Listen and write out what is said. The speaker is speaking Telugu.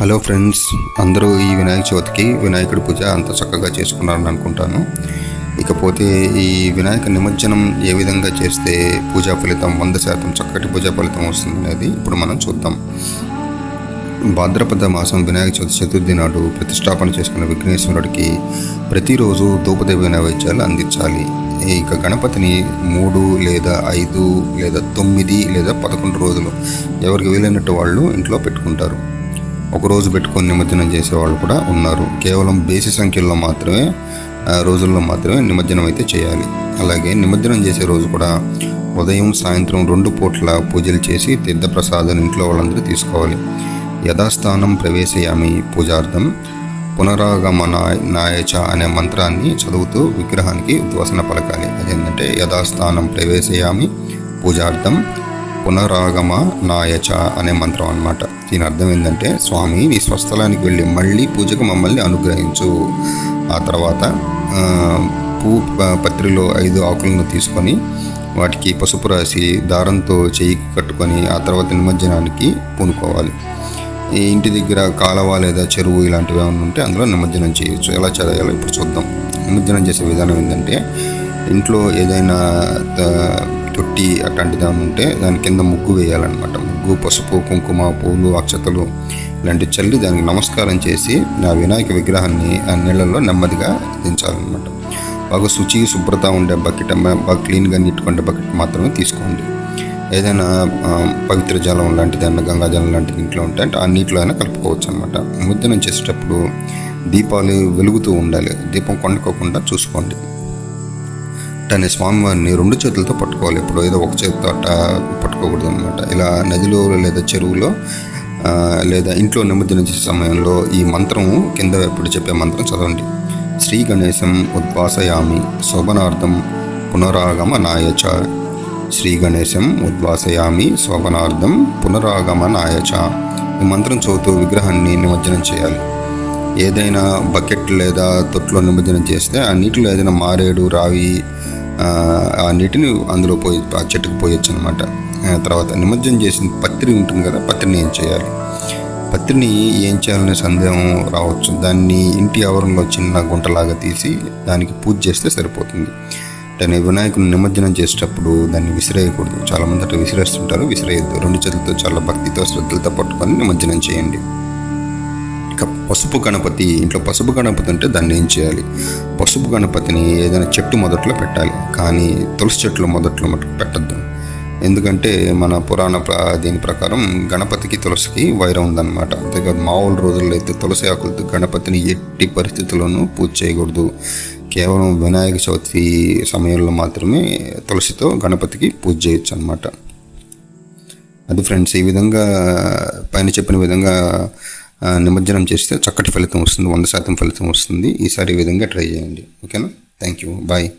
హలో ఫ్రెండ్స్ అందరూ ఈ వినాయక చవితికి వినాయకుడి పూజ అంత చక్కగా చేసుకున్నారని అనుకుంటాను. ఇకపోతే ఈ వినాయక నిమజ్జనం ఏ విధంగా చేస్తే పూజా ఫలితం వంద శాతం చక్కటి పూజా ఫలితం వస్తుంది అనేది ఇప్పుడు మనం చూద్దాం. భాద్రపద మాసం వినాయక చవితి చతుర్థి నాడు ప్రతిష్టాపన చేసుకున్న విఘ్నేశ్వరుడికి ప్రతిరోజు ధూపదేవి నైవేద్యాలు అందించాలి. ఇక గణపతిని మూడు లేదా ఐదు లేదా తొమ్మిది లేదా పదకొండు రోజులు ఎవరికి వీలైనట్టు వాళ్ళు ఇంట్లో పెట్టుకుంటారు. ఒక రోజు పెట్టుకొని నిమజ్జనం చేసే వాళ్ళు కూడా ఉన్నారు. కేవలం బేసి సంఖ్యలో మాత్రమే రోజుల్లో మాత్రమే నిమజ్జనం అయితే చేయాలి. అలాగే నిమజ్జనం చేసే రోజు కూడా ఉదయం సాయంత్రం రెండు పూట్ల పూజలు చేసి తీర్థప్రసాదాన్ని ఇంట్లో వాళ్ళందరూ తీసుకోవాలి. యథాస్థానం ప్రవేశయామి పూజార్థం. పునరాగమన నాయచ అనే మంత్రాన్ని చదువుతూ విగ్రహానికి ఉద్వాసన పలకాలి. అదేంటంటే యథాస్థానం ప్రవేశయామి పూజార్థం. పునరాగమ నాయచ అనే మంత్రం అనమాట దీని అర్థం ఏంటంటే స్వామి నీ స్వస్థలానికి వెళ్ళి మళ్ళీ పూజకు మమ్మల్ని అనుగ్రహించు. ఆ తర్వాత పూ పత్రిలో ఐదు ఆకులను తీసుకొని వాటికి పసుపు రాసి దారంతో చేయి కట్టుకొని ఆ తర్వాత నిమజ్జనానికి పూనుకోవాలి. ఈ ఇంటి దగ్గర కాలవ లేదా చెరువు ఇలాంటివి ఏమైనా ఉంటే అందులో నిమజ్జనం చేయొచ్చు. ఎలా చేయాలో ఇప్పుడు చూద్దాం. నిమజ్జనం చేసే విధానం ఏంటంటే ఇంట్లో ఏదైనా ఆ, తొట్టి అట్లాంటిది ఉంటే దాని కింద ముగ్గు వేయాలన్నమాట. ముగ్గు పసుపు కుంకుమ పూలు అక్షతలు ఇలాంటి చల్లి దానికి నమస్కారం చేసి ఆ వినాయక విగ్రహాన్ని ఆ నీళ్ళల్లో నెమ్మదిగా దించాలన్నమాట. బాగా శుచి శుభ్రత ఉండే బకెట్ బాగా క్లీన్గా నీట్గా బకెట్ మాత్రమే తీసుకోండి. ఏదైనా పవిత్ర జలం లాంటిది అన్న గంగా జలం లాంటిది ఇంట్లో ఉంటే అంటే ఆ నీటిలో అయినా కలుపుకోవచ్చు అనమాట ముద్దనం చేసేటప్పుడు దీపాలు వెలుగుతూ ఉండాలి. దీపం కొండుకోకుండా చూసుకోండి. అనే స్వామివారిని రెండు చేతులతో పట్టుకోవాలి. ఇప్పుడు ఏదో ఒక చేతితో అట్ట పట్టుకోకూడదు అనమాట ఇలా నదిలో లేదా చెరువులో లేదా ఇంట్లో నిమజ్జనం చేసే సమయంలో ఈ మంత్రం కింద ఎప్పుడు చెప్పే మంత్రం చదవండి. శ్రీ గణేశం ఉద్వాసయామి శోభనార్థం పునరాగమ నాయచ. శ్రీ గణేశం ఉద్వాసయామి శోభనార్థం పునరాగమ నాయచ. ఈ మంత్రం చదువుతూ విగ్రహాన్ని నిమజ్జనం చేయాలి. ఏదైనా బకెట్ లేదా తొట్లో నిమజ్జనం చేస్తే ఆ నీటిలో ఏదైనా మారేడు రావి ఆ, నీటిని అందులో పోయి ఆ చెట్టుకు పోయొచ్చు అనమాట తర్వాత నిమజ్జనం చేసిన పత్రి ఉంటుంది కదా పత్రిని ఏం చేయాలి? పత్రిని ఏం చేయాలనే సందేహం రావచ్చు. దాన్ని ఇంటి ఆవరణలో చిన్న గుంటలాగా తీసి దానికి పూజ చేస్తే సరిపోతుంది. దాన్ని వినాయకుని నిమజ్జనం చేసేటప్పుడు దాన్ని విసిరేయకూడదు. చాలామంది అట్లా విసిరేస్తుంటారు విసిరేయద్దు. రెండు చేతులతో చాలా భక్తితో శ్రద్ధలతో పట్టుకొని నిమజ్జనం చేయండి. ఇక పసుపు గణపతి ఇంట్లో పసుపు గణపతి ఉంటే దాన్ని ఏం చేయాలి? పసుపు గణపతిని ఏదైనా చెట్టు మొదట్లో పెట్టాలి. కానీ తులసి చెట్లు మొదట్లో మటుకు పెట్టద్దు. ఎందుకంటే మన పురాణ దీని ప్రకారం గణపతికి తులసికి వైరం ఉందన్నమాట. అంతేకాదు మామూలు రోజుల్లో అయితే తులసి ఆకులతో గణపతిని ఎట్టి పరిస్థితుల్లోనూ పూజ చేయకూడదు. కేవలం వినాయక చవితి సమయంలో మాత్రమే తులసితో గణపతికి పూజ చేయొచ్చు అనమాట అది ఫ్రెండ్స్ ఈ విధంగా పైన చెప్పిన విధంగా నిమజ్జనం చేస్తే చక్కటి ఫలితం వస్తుంది వంద శాతం ఫలితం వస్తుంది. ఈసారి ఈ విధంగా ట్రై చేయండి. ఓకేనా? Thank you bye.